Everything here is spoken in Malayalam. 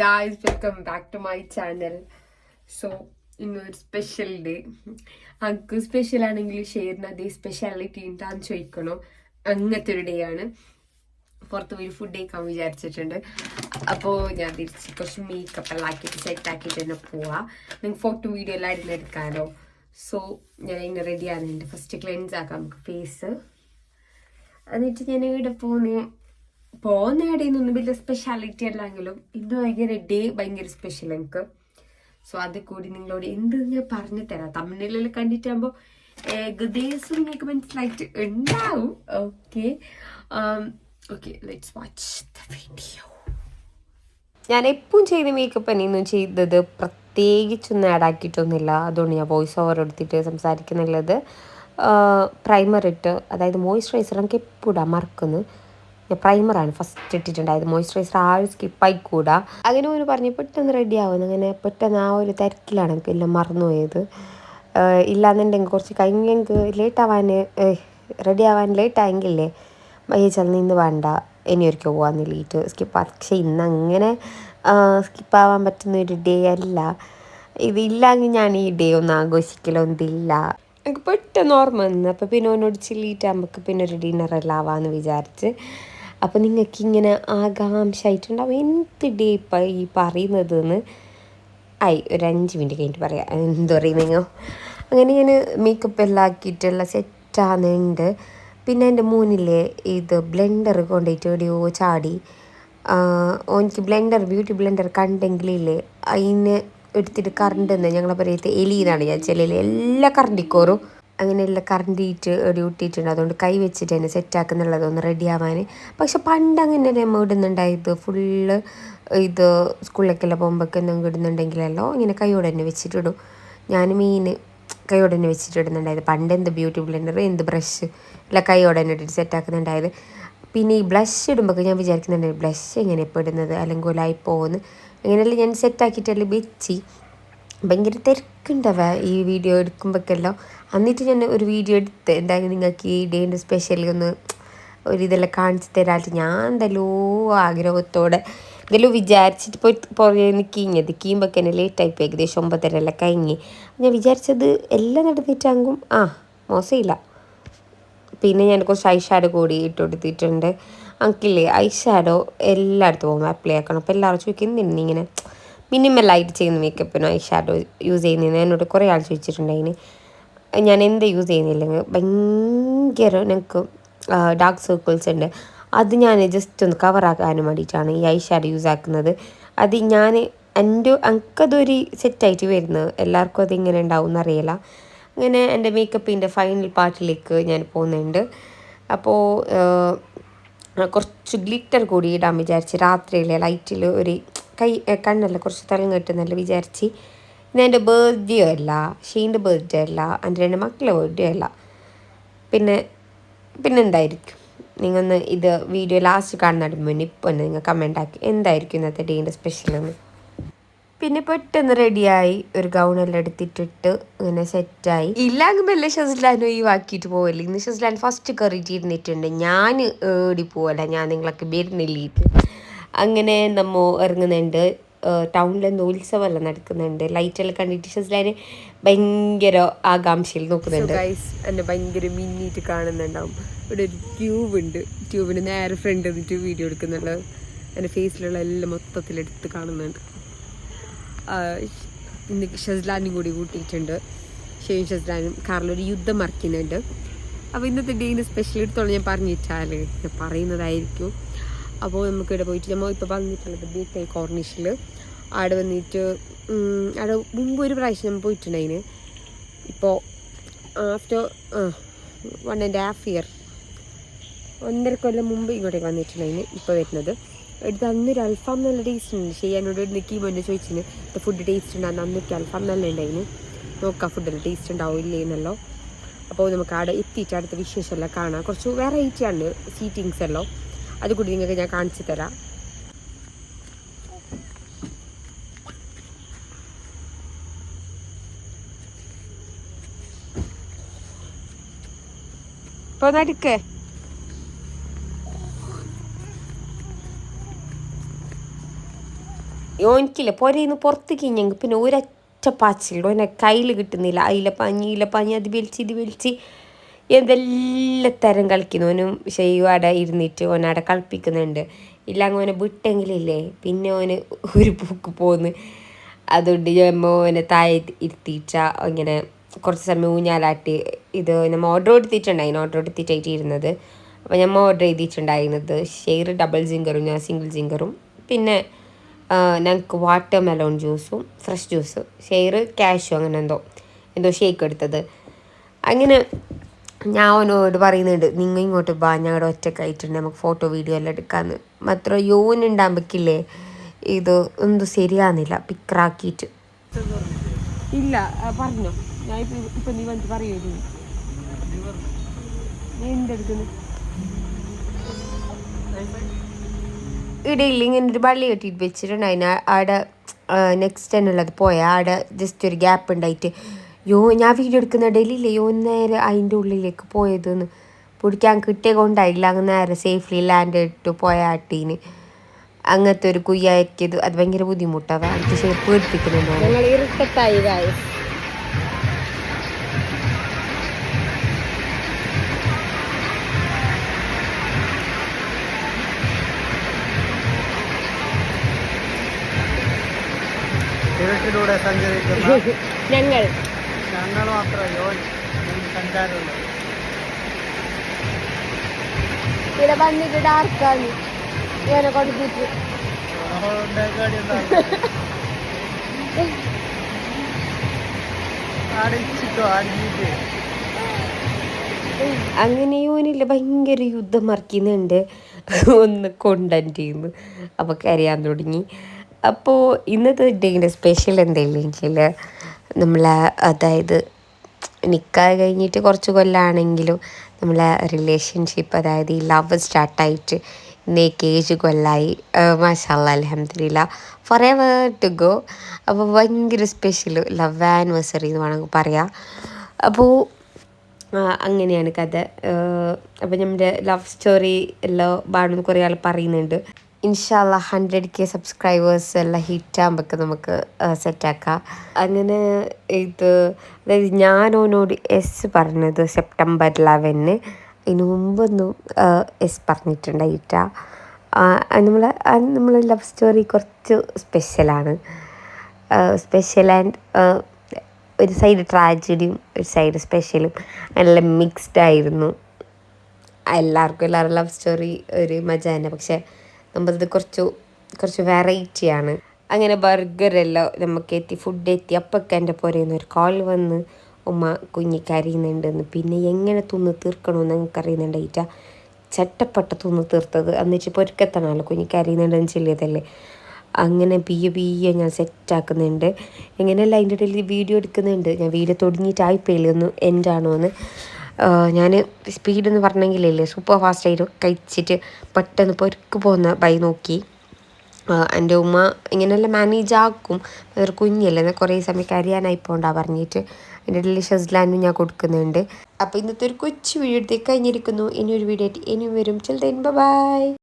Guys welcome back to my channel so ഇന്നൊരു സ്പെഷ്യൽ ഡേ അങ്ക് സ്പെഷ്യൽ ആണെങ്കിൽ ഷെയറിന് അതേ സ്പെഷ്യാലിറ്റി ഉണ്ടാന്ന് ചോദിക്കണോ. അങ്ങനത്തെ ഒരു ഡേ ആണ്. പുറത്ത് പോയി ഫുഡ് കഴിക്കാൻ വിചാരിച്ചിട്ടുണ്ട്. അപ്പോൾ ഞാൻ തിരിച്ച് കുറച്ച് മേക്കപ്പ് എല്ലാം ആക്കിയിട്ട് സെറ്റ് ആക്കിയിട്ട് തന്നെ പോവാം. നിങ്ങൾക്ക് ഫോട്ടോ വീഡിയോ എല്ലാം ഇരുന്ന് എടുക്കാമല്ലോ സോ ഞാൻ ഇങ്ങനെ റെഡി ആകുന്നുണ്ട് ഫസ്റ്റ് ക്ലെൻസ് ആക്കാം നമുക്ക് ഫേസ് എന്നിട്ട് ഞാൻ ഇവിടെ പോകുന്നു പോകുന്ന ഇടയിലൊന്നും വലിയ സ്പെഷ്യാലിറ്റി അല്ലെങ്കിലും ഇന്ന് ഭയങ്കര ഡേ ഭയങ്കര സ്പെഷ്യൽ എനിക്ക്. സോ അത് കൂടി നിങ്ങളോട് എന്ത് ഞാൻ പറഞ്ഞു തരാം? തമിഴിലെല്ലാം കണ്ടിട്ടാകുമ്പോൾ ഏകദേശം നിങ്ങൾക്ക് മനസ്സിലായിട്ട് ഉണ്ടാവും. Okay okay let's watch the video ഞാൻ എപ്പോഴും ചെയ്ത മേക്കപ്പ് തന്നെയൊന്നും ചെയ്തത് പ്രത്യേകിച്ചൊന്നും ആഡ് ആക്കിയിട്ടൊന്നുമില്ല. അതുകൊണ്ട് ഞാൻ വോയിസ് ഓവർ എടുത്തിട്ട് സംസാരിക്കുന്നുള്ളത്. പ്രൈമർ ഇട്ട് അതായത് മോയ്സ്ചറൈസർ എനിക്ക് എപ്പോഴും മറക്കുന്നു. പ്രൈമറാണ് ഫസ്റ്റ് ഇട്ടിട്ടുണ്ടായത് മോയ്സ്ചറൈസർ ആരും സ്കിപ്പായിക്കൂടാ അങ്ങനെ ഒരു പറഞ്ഞ് പെട്ടെന്ന് റെഡി ആവുന്നു അങ്ങനെ പെട്ടെന്ന് ആ ഒരു തിരക്കിലാണ് എനിക്ക് എല്ലാം മറന്നുപോയത്. ഇല്ലാന്നുണ്ടെങ്കിൽ കുറച്ച് കഴിഞ്ഞെങ്കിൽ ലേറ്റ് ആവാൻ റെഡി ആവാൻ ലേറ്റ് ആയെങ്കിലേ ചെന്ന് നിന്ന് വേണ്ട ഇനി ഒരിക്കൽ പോകാൻ ലീറ്റ് സ്കിപ്പ് പക്ഷേ ഇന്ന് അങ്ങനെ സ്കിപ്പാവാൻ പറ്റുന്ന ഒരു ഡേ അല്ല. ഇതില്ലെങ്കിൽ ഞാൻ ഈ ഡേ ഒന്നും ആഘോഷിക്കലൊന്നില്ല എനിക്ക് പെട്ടെന്ന് ഓർമ്മ വന്നു. അപ്പോൾ പിന്നെ ഒന്നോട് ചില്ലിയിട്ട് നമുക്ക് പിന്നെ ഒരു ഡിന്നറെല്ലാം ആവാമെന്ന് വിചാരിച്ച്. അപ്പോൾ നിങ്ങൾക്ക് ഇങ്ങനെ ആകാംക്ഷയായിട്ടുണ്ടാവും. എന്ത് ഡേ ഇപ്പം ഈ പറയുന്നത് എന്ന് ആയി ഒരു അഞ്ച് മിനിറ്റ് കഴിഞ്ഞിട്ട് പറയാം. എന്തോ നിങ്ങൾ അങ്ങനെ ഞാൻ മേക്കപ്പ് എല്ലാം ആക്കിയിട്ടെല്ലാം സെറ്റാകുന്നുണ്ട് പിന്നെ എന്റെ മൂന്നിലെ ഇത് ബ്ലെൻഡർ കൊണ്ടുപോയിട്ട് എവിടെയോ ചാടി. ഓനിക്ക് ബ്ലെൻഡർ ബ്യൂട്ടി ബ്ലെൻഡർ കണ്ടെങ്കിലില്ലേ അതിന് എടുത്തിട്ട് കറണ്ട് തന്നെ ഞങ്ങളെ പറയത്തെ എലിന്നാണ് ഞാൻ ചിലയിൽ എല്ലാ കറണ്ടിക്കോറും അങ്ങനെ കറണ്ട് ഈറ്റ് ഇട്ടിട്ടുണ്ട്. അതുകൊണ്ട് കൈ വെച്ചിട്ട് തന്നെ സെറ്റാക്കുന്നുള്ളത് ഒന്ന് റെഡി ആവാൻ പക്ഷെ പണ്ട് അങ്ങനെ നമ്മൾ ഇടുന്നുണ്ടായത് ഫുള്ള് ഇത് സ്കൂളിലേക്കെല്ലാം പോകുമ്പോഴൊക്കെ എന്തെങ്കിലും ഇടുന്നുണ്ടെങ്കിലല്ലോ ഇങ്ങനെ കൈയോടെ തന്നെ വെച്ചിട്ടിടും ഞാൻ മീൻ കൈയോടെ തന്നെ വെച്ചിട്ട് ഇടുന്നുണ്ടായത്. പണ്ട് എന്ത് ബ്യൂട്ടി ബ്ലെൻഡർ എന്ത് ബ്രഷ് എല്ലാം കൈയോടെ തന്നെ ഇട്ടിട്ട് സെറ്റാക്കുന്നുണ്ടായത് പിന്നെ ഈ ബ്ലഷ് ഇടുമ്പോൾ ഞാൻ വിചാരിക്കുന്നുണ്ട് ബ്ലഷ് എങ്ങനെ ഇപ്പോൾ ഇടുന്നത്? അല്ലെങ്കിൽ ഒലായി പോകുന്നു അങ്ങനെയെല്ലാം ഞാൻ സെറ്റാക്കിയിട്ടല്ലേ വെച്ച്. ഭയങ്കര തിരക്കുണ്ടവ ഈ വീഡിയോ എടുക്കുമ്പോഴൊക്കെല്ലാം എന്നിട്ട് ഞാൻ ഒരു വീഡിയോ എടുത്ത് എന്തായാലും നിങ്ങൾക്ക് ഈ ഡേന്റെ സ്പെഷ്യലി ഒന്ന് ഒരു ഇതെല്ലാം കാണിച്ച് ഞാൻ എന്തെല്ലോ ആഗ്രഹത്തോടെ ഇതെല്ലോ വിചാരിച്ചിട്ട് പോയി പുറകെ നിൽക്കിഞ്ഞത് കീമ്പൊക്കെ തന്നെ പോയി ഏകദേശം ഒമ്പതരെല്ലാം കഴിഞ്ഞ്. ഞാൻ വിചാരിച്ചത് എല്ലാം നടന്നിട്ടാകും ആ മോശമില്ല പിന്നെ ഞാൻ കുറച്ച് ഐ ഷാഡോ കൂടി ഇട്ട് കൊടുത്തിട്ടുണ്ട്. ഐ ഷാഡോ എല്ലായിടത്തും പോകുമ്പോൾ അപ്ലൈ ആക്കണം. അപ്പോൾ എല്ലാവരും ചോദിക്കുന്നുണ്ട് ഇങ്ങനെ? മിനിമലായിട്ട് ചെയ്യുന്ന മേക്കപ്പിനോ ഐ ഷാഡോ യൂസ് ചെയ്യുന്നതിന് എന്നോട് കുറേ ആൾ ചോദിച്ചിട്ടുണ്ടായിന്. ഞാൻ എന്ത് യൂസ് ചെയ്യുന്നില്ലെങ്കിൽ ഭയങ്കര എനിക്ക് ഡാർക്ക് സർക്കിൾസ് ഉണ്ട്. അത് ഞാൻ ജസ്റ്റ് ഒന്ന് കവറാക്കാനും വേണ്ടിയിട്ടാണ് ഈ ഐ ഷാഡോ യൂസ് ആക്കുന്നത്. അത് ഞാൻ എന്റെ എനിക്കതൊരു സെറ്റായിട്ട് വരുന്നത് എല്ലാവർക്കും അതിങ്ങനെ ഉണ്ടാവും എന്നറിയില്ല അങ്ങനെ എന്റെ മേക്കപ്പിന്റെ ഫൈനൽ പാർട്ടിലേക്ക് ഞാൻ പോകുന്നുണ്ട്. അപ്പോൾ കുറച്ച് ഗ്ലിറ്റർ കൂടി ഇടാൻ വിചാരിച്ച് രാത്രിയിലെ ലൈറ്റിൽ ഒരു കൈ കണ്ണല്ല കുറച്ച് തലം കിട്ടുന്നല്ല വിചാരിച്ച്. ഇന്ന് എന്റെ ബർത്ത്ഡേ അല്ല ഷീന്റെ ബർത്ത്ഡേ അല്ല എന്റെ രണ്ട് മക്കളെ ബർത്ത്ഡേ അല്ല. പിന്നെ പിന്നെ എന്തായിരിക്കും? നിങ്ങൊന്ന് ഇത് വീഡിയോ ലാസ്റ്റ് കാണുന്നതിന് മുന്നേ ഇപ്പോൾ ഒന്ന് നിങ്ങൾ കമന്റ് ആക്കി. എന്തായിരിക്കും ഇന്നത്തെ ഡേന്റെ സ്പെഷ്യൽ എന്ന്? പിന്നെ പെട്ടെന്ന് റെഡിയായി ഒരു ഗൗൺ ഗൗണെല്ലാം എടുത്തിട്ടിട്ട് ഇങ്ങനെ സെറ്റായി ഇല്ലാങ്കുമ്പോൾ എല്ലാം ഷസ്ലാൻ ഒഴിവാക്കിയിട്ട് പോവല്ലേ? ഇന്ന് ഷസ്ലാൻ ഫസ്റ്റ് കയറിയിട്ടിരുന്നിട്ടുണ്ട്. ഞാൻ ഏടി പോവല്ല. ഞാൻ നിങ്ങളൊക്കെ വരുന്നില്ലിട്ട് അങ്ങനെ നമ്മ ഇറങ്ങുന്നുണ്ട്. ടൗണിലെന്തോ ഉത്സവമെല്ലാം നടക്കുന്നുണ്ട്. ലൈറ്റെല്ലാം കണ്ടിട്ട് ഷസ്ലാൻ ഭയങ്കര ആകാംക്ഷയിൽ നോക്കുന്നുണ്ട്. എന്നെ ഭയങ്കര മിന്നിട്ട് കാണുന്നുണ്ടാവും. ഇവിടെ ഒരു ട്യൂബ് ഉണ്ട്. ട്യൂബിന് നേരെ ഫ്രണ്ട് എന്നിട്ട് വീഡിയോ എടുക്കുന്നുണ്ട്. എന്റെ ഫേസിലുള്ള എല്ലാം മൊത്തത്തിൽ മൊത്തത്തിലെടുത്ത് കാണുന്നുണ്ട്. ഷസ്ലാനും കൂടി കൂട്ടിയിട്ടുണ്ട്. ഷെയ്ൻ ഷെസ്ലാനും കാറിലൊരു യുദ്ധം മറക്കുന്നുണ്ട് അപ്പോൾ ഇന്നത്തെ ഡേയിന് സ്പെഷ്യൽ എടുത്തോളം ഞാൻ പറഞ്ഞിട്ടാൽ ഞാൻ പറയുന്നതായിരിക്കും. അപ്പോൾ നമുക്ക് ഇവിടെ പോയിട്ട് നമ്മൾ ഇപ്പോൾ വന്നിട്ടുള്ളത് കെ കോർണിഷിൽ അവിടെ വന്നിട്ട് അവിടെ മുമ്പ് ഒരു പ്രാവശ്യം നമ്മൾ പോയിട്ടുണ്ടായിന് ഇപ്പോൾ after one and half year ഒന്നര കൊല്ലം മുമ്പ് ഇങ്ങോട്ടേക്ക് വന്നിട്ടുണ്ടായിന് ഇപ്പോൾ വരുന്നത്. എടുത്ത് അന്നൊരു അൽഫാം നല്ല ടേസ്റ്റ് ഉണ്ട് ചെയ്യാനോട് നിൽക്കി മുന്നേ ചോദിച്ചിന് ഫുഡ് ടേസ്റ്റ് ഉണ്ടാകുന്ന അന്നൊക്കെ അൽഫാം നല്ല ഉണ്ടായിന്. നോക്കാം ഫുഡിൽ ടേസ്റ്റ് ഉണ്ടാവും ഇല്ലേന്നല്ലോ അപ്പോൾ നമുക്ക് അവിടെ എത്തിയിട്ട് അടുത്ത വിശേഷം വിശേഷമെല്ലാം കാണാം. കുറച്ച് വെറൈറ്റി ആണ് സീറ്റിങ്സ് എല്ലാം. അതുകൂടി നിങ്ങൾക്ക് ഞാൻ കാണിച്ചു തരാം. ഇപ്പോൾ നടുക്കേ ഓനിക്കില്ല. പുരയിന്ന് പുറത്ത് കഴിഞ്ഞെങ്കിൽ പിന്നെ ഒരൊറ്റ പാച്ചിലുണ്ട് ഓനെ കയ്യിൽ കിട്ടുന്നില്ല. അയില പഞ്ഞി ഇല പഞ്ഞി അത് വലിച്ച് ഇത് വലിച്ച് എന്തെല്ലാം തരം കളിക്കുന്നു. ഓനും ഷെയ്യും അവിടെ ഇരുന്നിട്ട് ഓനവിടെ കളിപ്പിക്കുന്നുണ്ട്. ഇല്ല അങ്ങ് ഓനെ വിട്ടെങ്കിലില്ലേ പിന്നെ ഓന് ഒരു പൂക്ക് പോന്ന്. അതുകൊണ്ട് ഓനെ താഴെ ഇരുത്തിയിട്ട ഇങ്ങനെ കുറച്ച് സമയം ഊഞ്ഞാലാട്ടി ഇത് നമ്മൾ ഓർഡർ കൊടുത്തിട്ടുണ്ടായിരുന്നു ഓർഡർ കൊടുത്തിട്ടായിട്ട് ഇരുന്നത്. അപ്പോൾ ഞമ്മ ഓർഡർ ചെയ്തിട്ടുണ്ടായിരുന്നത്. ഷെയർ ഡബിൾ ജിങ്കറും ഞാൻ സിംഗിൾ ജിങ്കറും. പിന്നെ ഞങ്ങൾക്ക് വാട്ടർ മെലോൺ ജ്യൂസും ഫ്രഷ് ജ്യൂസ് ഷെയർ ക്യാഷും അങ്ങനെ എന്തോ എന്തോ ഷേക്ക് എടുത്തത്. അങ്ങനെ ഞാൻ അവനോട് പറയുന്നുണ്ട് നിങ്ങൾ ഇങ്ങോട്ട് ബാ ഞങ്ങളുടെ ഒറ്റക്കായിട്ടുണ്ട് നമുക്ക് ഫോട്ടോ വീഡിയോ എല്ലാം എടുക്കാമെന്ന് മാത്രം യോൻ ഉണ്ടാകുമ്പോഴേക്കില്ലേ ഇത് ഒന്നും ശരിയാകുന്നില്ല പിക്കറാക്കിയിട്ട് ഇല്ല പറഞ്ഞോ. ഞാൻ ഇപ്പം ഇപ്പം നീ വന്നിട്ട് പറയുമോ നീ എന്തെടുക്കുന്നു? ഇടയിൽ ഇങ്ങനെ ഒരു വള്ളി കെട്ടിയിട്ട് വെച്ചിട്ടുണ്ട്. ആടെ നെക്സ്റ്റ് ഉള്ളത് പോയ. ആടെ ജസ്റ്റ് ഒരു ഗ്യാപ്പ് ഉണ്ടായിട്ട്. യോ ഞാൻ വീഡിയോ എടുക്കുന്ന ഇടയിലില്ലേ? യോ നേരെ അതിന്റെ ഉള്ളിലേക്ക് പോയതെന്ന്. പിടിക്കാൻ കിട്ടിയ കൊണ്ടായില്ല. അങ്ങ് നേരെ സേഫ്ലി ലാൻഡ് ഇട്ട് പോയ ആട്ടീന്. അങ്ങനത്തെ ഒരു കുയ്യാക്കിയത് അത് ഭയങ്കര ബുദ്ധിമുട്ടാണ് എനിക്ക് ശരി പേടിപ്പിക്കുന്നുണ്ടോ? ഇരുട്ടിലൂടെ സഞ്ചരിക്കുന്ന ഞങ്ങൾ. ഞങ്ങൾ മാത്രമയോ യോൻ സഞ്ചാരമുള്ളൂ. ഇവിടെ വന്നിട്ട് ഡാർക്കാണ് ഇവനെ കൊടുത്തിട്ട് നമ്മളുടെ ഗാഡി എന്താ? അടിച്ചിട്ടോ അടിച്ചിട്ട്. അങ്ങനെ യോനില്ല ഭയങ്കര യുദ്ധം മറിക്കുന്നുണ്ട്. ഒന്ന് കൊണ്ടന്റ് ചെയ്യുന്നു. അപ്പോൾ കരയാൻ തുടങ്ങി. അപ്പോൾ ഇന്നത്തെ ഡേയുടെ സ്പെഷ്യൽ എന്തെങ്കിലും നമ്മൾ അതായത് നിൽക്കാൻ കഴിഞ്ഞിട്ട് കുറച്ച് കൊല്ലാണെങ്കിലും നമ്മളെ റിലേഷൻഷിപ്പ് അതായത് ഈ ലവ് സ്റ്റാർട്ടായിട്ട് ഇന്നേക്ക് ഏജ് കൊല്ലായി. മാഷാല്ല അലഹമില്ല ഫോർ എവർ ടു ഗോ അപ്പോൾ ഭയങ്കര സ്പെഷ്യൽ ലവ് ആനിവേഴ്സറി എന്ന് വേണമെങ്കിൽ പറയാം. അപ്പോൾ അങ്ങനെയാണ് കഥ. അപ്പോൾ നമ്മുടെ ലവ് സ്റ്റോറി എല്ലാം വേണമെന്ന് കുറേ ആൾ പറയുന്നുണ്ട്. ഇൻഷാല്ല ഹൺഡ്രഡ് കെ സബ്സ്ക്രൈബേഴ്സ് എല്ലാം ഹിറ്റാകുമ്പോൾ നമുക്ക് സെറ്റാക്കാം അങ്ങനെ ഇത് അതായത് ഞാനോനോട് എസ് പറഞ്ഞത് സെപ്റ്റംബർ ലെവന് അതിന് മുമ്പൊന്നും എസ് പറഞ്ഞിട്ടുണ്ടായിട്ട നമ്മൾ നമ്മൾ ലവ് സ്റ്റോറി കുറച്ച് സ്പെഷ്യലാണ് സ്പെഷ്യൽ ആൻഡ് ഒരു സൈഡ് ട്രാജഡിയും ഒരു സൈഡ് സ്പെഷ്യലും എല്ലാം മിക്സ്ഡ് ആയിരുന്നു. എല്ലാവർക്കും എല്ലാവരും ലവ് സ്റ്റോറി ഒരു മജ തന്നെ പക്ഷെ നമ്മളത് കുറച്ച് കുറച്ച് വെറൈറ്റിയാണ് അങ്ങനെ ബർഗറെല്ലാം നമുക്ക് എത്തി ഫുഡ് എത്തി. അപ്പൊക്കെ എന്റെ പുരയുന്ന ഒരു കോൾ വന്ന് ഉമ്മ കുഞ്ഞി കരയുന്നുണ്ടെന്ന് പിന്നെ എങ്ങനെ തിന്ന് തീർക്കണമെന്ന് ഞങ്ങൾക്ക് അറിയുന്നുണ്ടായിട്ട. ചട്ടപ്പെട്ട തിന്ന് തീർത്തത്. എന്നുവെച്ച് പൊരുക്കത്തണമല്ലോ കുഞ്ഞി കരയുന്നുണ്ടെന്ന് ചെല്ലിയതല്ലേ. അങ്ങനെ ബിയ ബിയ ഞാൻ സെറ്റാക്കുന്നുണ്ട് എങ്ങനെയല്ല അതിന്റെ ഇടയിൽ വീഡിയോ എടുക്കുന്നുണ്ട്. ഞാൻ വീഡിയോ തുടങ്ങിയിട്ടായിപ്പോയില്ലേ ഒന്ന് ആണോ എന്ന് ഞാൻ സ്പീഡ് എന്ന് പറഞ്ഞെങ്കിലല്ലേ സൂപ്പർ ഫാസ്റ്റായിട്ട് കഴിച്ചിട്ട് പെട്ടെന്ന് പൊരുക്ക് പോകുന്ന ബൈ നോക്കി. എന്റെ ഉമ്മ ഇങ്ങനെയെല്ലാം മാനേജ് ആക്കും. ഒരു കുഞ്ഞല്ലേ എന്നാൽ കുറേ സമയം കരിയാനായി പോണ്ടാ പറഞ്ഞിട്ട് എന്റെ ഡെലിഷ്യസ് ഷസ്ലാനും ഞാൻ കൊടുക്കുന്നുണ്ട്. അപ്പോൾ ഇന്നത്തെ ഒരു കൊച്ചു വീഡിയോ എടുത്ത് കഴിഞ്ഞിരിക്കുന്നു. ഇനി ഒരു വീഡിയോ ആയിട്ട് ഇനിയും വരും. ചിലതെൻ ബൈ